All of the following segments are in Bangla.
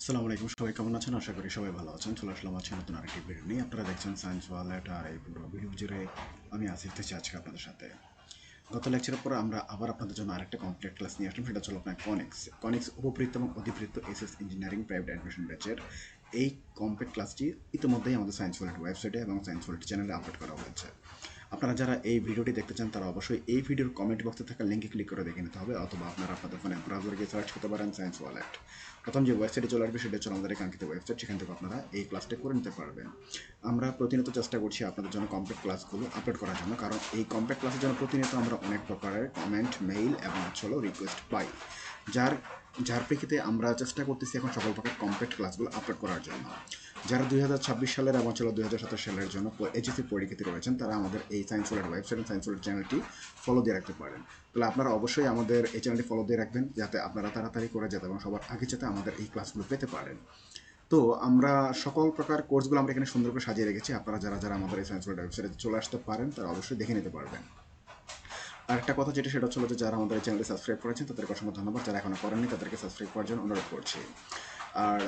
আসসালামু আলাইকুম, সবাই কেমন আছেন? আশা করি সবাই ভালো আছেন। চলে আসলাম আজকে নতুন আরেকটি ভিডিও নিয়ে। আপনারা দেখছেন সায়েন্স ওয়ালেট আর এই পুরো ভিডিও জুড়ে আমি থেকে আজকে আপনাদের সাথে। গত লেকচারের পর আমরা আবার আপনাদের জন্য আরেকটা কমপ্লিট ক্লাস নিয়ে আসলাম। সেটা হলো আপনার কনিক্স কনিক্স উপবৃত্ত এবং অধিবৃত্ত S S engineering private admission ব্যাচের এই কমপ্লিট ক্লাসটি ইতিমধ্যেই আমাদের সায়েন্স ওয়ালেট ওয়েবসাইটে এবং সায়েন্স ওয়ালেট চ্যানেলে আপলোড করা হয়েছে। আপনারা যারা এই ভিডিওটি দেখতে চান, তারা অবশ্যই এই ভিডিওর কমেন্ট বক্সে থাকা লিঙ্কে ক্লিক করে দেখে নিতে হবে, অথবা আপনারা আপনাদের ফোনে ব্রাউজারে গিয়ে সার্চ করতে পারেন সায়েন্স ওয়ালেট প্রথম যে ওয়েবসাইটে চলে আসবে, সেটা হচ্ছে আমাদের এই কাঙ্ক্ষিত ওয়েবসাইট সেখান থেকে আপনারা এই ক্লাসটা করে নিতে পারবেন। আমরা প্রতিনিয়ত চেষ্টা করছি আপনাদের জন্য কমপ্লিট ক্লাসগুলো আপলোড করার জন্য, কারণ এই কমপ্লিট ক্লাসের জন্য প্রতিনিয়ত আমরা অনেক প্রকারের কমেন্ট মেইল এবং হলো রিকোয়েস্ট পাই। যার যার প্রেক্ষিতে আমরা চেষ্টা করতেছি এখন সকল প্রকার কমপ্লিট ক্লাসগুলো আপলোড করার জন্য। যারা দুই হাজার ছাব্বিশ সালের এবং ছিল দুই সালের জন্য এইচএসসি পরীক্ষিত রয়েছেন, তারা আমাদের এই সায়েন্স ওয়ালের ওয়েবসাইট সায়েন্স ওয়ালের চ্যানেলটি ফলো দিয়ে রাখতে পারেন। তাহলে আপনারা অবশ্যই আমাদের এই চ্যানেলটি ফলো দিয়ে রাখবেন, যাতে আপনারা তাড়াতাড়ি করে যেতে এবং সবার আগে যাতে আমাদের এই ক্লাসগুলো পেতে পারেন। তো আমরা সকল প্রকার কোর্সগুলো আমরা এখানে সুন্দর করে সাজিয়ে রেখেছি, আপনারা যারা যারা আমাদের এই সায়েন্স ওয়ালের ওয়েবসাইটে চলে আসতে পারেন, তারা অবশ্যই দেখে নিতে পারবেন। আর একটা কথা যেটা, সেটা হচ্ছে যারা আমাদের চ্যানেলটি সাবস্ক্রাইব করেছেন, তাদেরকে অসংখ্য ধন্যবাদ। যারা এখনও করেননি, তাদেরকে সাবস্ক্রাইব করার জন্য অনুরোধ করছি। আর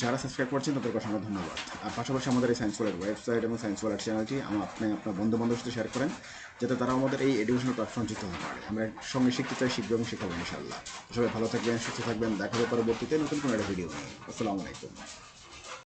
যারা সাবস্ক্রাইব করছেন, তাদেরকে অসংখ্য ধন্যবাদ। আর পাশাপাশি আমাদের এই সায়েন্স ওয়ালের ওয়েবসাইট এবং সায়েন্স ওয়ালের চ্যানেলটি আপনি আপনার বন্ধু বান্ধবের সাথে শেয়ার করেন, যাতে তারা আমাদের এই এডুকেশনাল প্ল্যাটফর্ম যুক্ত হতে পারে আমরা সঙ্গে শিখতে চাই, শিখব এবং শেখাবো ইনশাল্লাহ সবাই ভালো থাকবেন, সুস্থ থাকবেন। দেখা হবে পরবর্তীতে নতুন কোনো একটা ভিডিও নিয়ে। আসসালামু আলাইকুম।